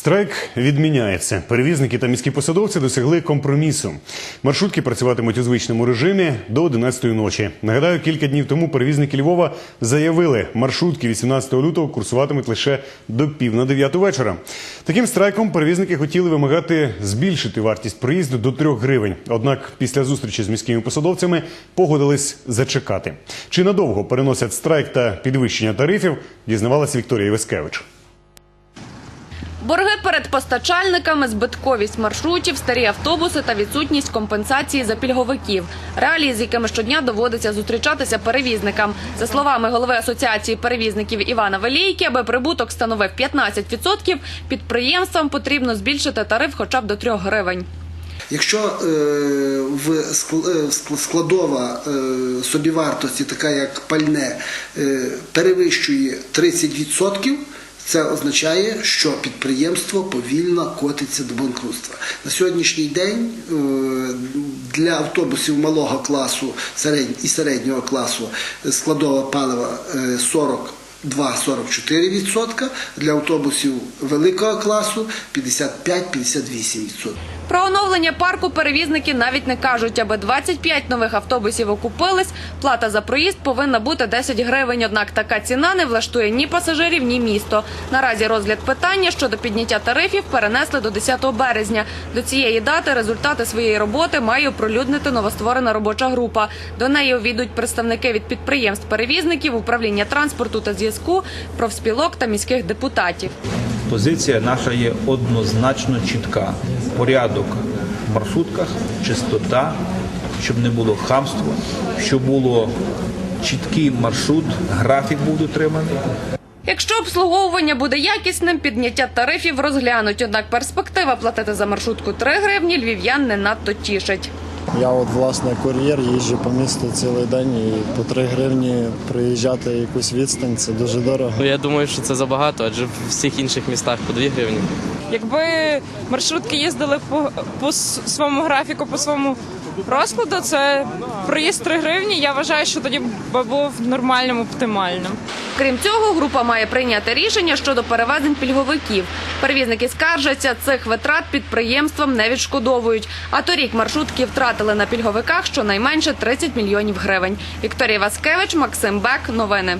Страйк відміняється. Перевізники та міські посадовці досягли компромісу. Маршрутки працюватимуть у звичному режимі до 11 ночі. Нагадаю, кілька днів тому перевізники Львова заявили, маршрутки 18 лютого курсуватимуть лише до пів на 9 вечора. Таким страйком перевізники хотіли вимагати збільшити вартість проїзду до 3 гривень. Однак після зустрічі з міськими посадовцями погодились зачекати. Чи надовго переносять страйк та підвищення тарифів, дізнавалась Вікторія Вескевич. Борги перед постачальниками, збитковість маршрутів, старі автобуси та відсутність компенсації за пільговиків. Реалії, з якими щодня доводиться зустрічатися перевізникам. За словами голови асоціації перевізників Івана Велійки, аби прибуток становив 15%, підприємствам потрібно збільшити тариф хоча б до 3 гривень. Якщо е, в е, складова е, собівартості, така як пальне, перевищує 30%, це означає, що підприємство повільно котиться до банкрутства. На сьогоднішній день е, для автобусів малого класу і середнього класу складова палива е, 40 2,44%, для автобусів великого класу 55-58%. Про оновлення парку перевізники навіть не кажуть, аби 25 нових автобусів окупились, плата за проїзд повинна бути 10 гривень. Однак така ціна не влаштує ні пасажирів, ні місто. Наразі розгляд питання щодо підняття тарифів перенесли до 10 березня. До цієї дати результати своєї роботи має оприлюднити новостворена робоча група. До неї увійдуть представники від підприємств перевізників, управління транспорту та зв'язку, профспілок та міських депутатів. Позиція наша є однозначно чітка. Порядок в маршрутках, чистота, щоб не було хамства, щоб було чіткий маршрут, графік був дотриманий. Якщо обслуговування буде якісним, підняття тарифів розглянуть. Однак перспектива платити за маршрутку 3 гривні львів'ян не надто тішить. Я от власне кур'єр їжджу по місту цілий день і по 3 гривні проїжджати якусь відстань це дуже дорого. Ну, я думаю, що це забагато, адже в всіх інших містах по 2 гривні. Якби маршрутки їздили по, по своєму графіку, по своєму розкладу, це проїзд 3 гривні. Я вважаю, що тоді б був нормальним, оптимальним. Крім цього, група має прийняти рішення щодо перевезень пільговиків. Перевізники скаржаться, цих витрат підприємствам не відшкодовують. А торік маршрутки втратили на пільговиках щонайменше 30 мільйонів гривень. Вікторія Васкевич, Максим Бек. Новини.